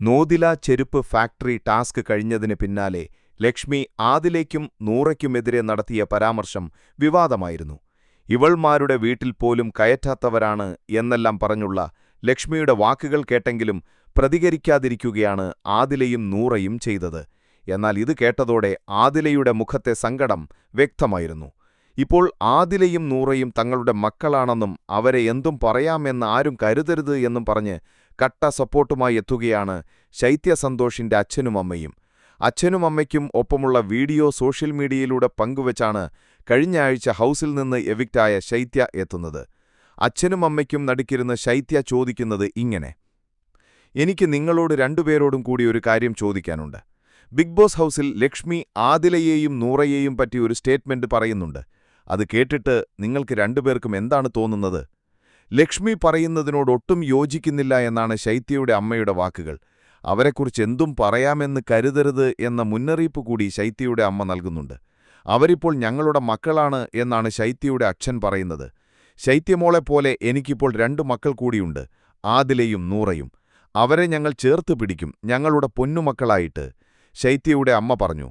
നോദില ചെരുപ്പ് factory task കഴിഞ്ഞതിന് പിന്നാലെ ലക്ഷ്മി ആദിലേക്കും നൂറയ്ക്കുമെതിരെ നടത്തിയ പരാമർശം വിവാദമായിരുന്നു. ഇവൾമാരുടെ വീട്ടിൽ പോലും കയറ്റാത്തവരാണ് എന്നെല്ലാം പറഞ്ഞുള്ള ലക്ഷ്മിയുടെ വാക്കുകൾ കേട്ടെങ്കിലും പ്രതികരിക്കാതിരിക്കുകയാണ് ആദിലയും നൂറയും ചെയ്തത്. എന്നാൽ ഇത് കേട്ടതോടെ ആദിലയുടെ മുഖത്തെ സങ്കടം വ്യക്തമായിരുന്നു. ഇപ്പോൾ ആദിലയും നൂറയും തങ്ങളുടെ മക്കളാണെന്നും അവരെ എന്തും പറയാമെന്ന് ആരും കരുതരുത് എന്നും പറഞ്ഞ് കട്ട സപ്പോർട്ടുമായി എത്തുകയാണ് ശൈത്യ സന്തോഷിന്റെ അച്ഛനും അമ്മയും. അച്ഛനും അമ്മയ്ക്കും ഒപ്പമുള്ള വീഡിയോ സോഷ്യൽ മീഡിയയിലൂടെ പങ്കുവച്ചാണ് കഴിഞ്ഞ ആഴ്ച ഹൗസിൽ നിന്ന് എവിക്റ്റായ ശൈത്യ എത്തുന്നത്. അച്ഛനും അമ്മയ്ക്കും നടുക്കിരുന്ന് ശൈത്യ ചോദിക്കുന്നത് ഇങ്ങനെ. എനിക്ക് നിങ്ങളോട് രണ്ടുപേരോടും കൂടി ഒരു കാര്യം ചോദിക്കാനുണ്ട്. ബിഗ് ബോസ് ഹൗസിൽ ലക്ഷ്മി ആദിലയെയും നൂറയെയും പറ്റി ഒരു സ്റ്റേറ്റ്മെന്റ് പറയുന്നുണ്ട്. അത് കേട്ടിട്ട് നിങ്ങൾക്ക് രണ്ടുപേർക്കും എന്താണ് തോന്നുന്നത്? ലക്ഷ്മി പറയുന്നതിനോടൊട്ടും യോജിക്കുന്നില്ല എന്നാണ് ശൈത്യയുടെ അമ്മയുടെ വാക്കുകൾ. അവരെക്കുറിച്ച് എന്തും പറയാമെന്ന് കരുതരുത് എന്ന മുന്നറിയിപ്പ് കൂടി ശൈത്യയുടെ അമ്മ നൽകുന്നുണ്ട്. അവരിപ്പോൾ ഞങ്ങളുടെ മക്കളാണ് എന്നാണ് ശൈത്യയുടെ അച്ഛൻ പറയുന്നത്. ശൈത്യമോളെപ്പോലെ എനിക്കിപ്പോൾ രണ്ടു മക്കൾ കൂടിയുണ്ട്. ആദിലയും നൂറയും. അവരെ ഞങ്ങൾ ചേർത്ത് പിടിക്കും. ഞങ്ങളുടെ പൊന്നുമക്കളായിട്ട്. ശൈത്യയുടെ അമ്മ പറഞ്ഞു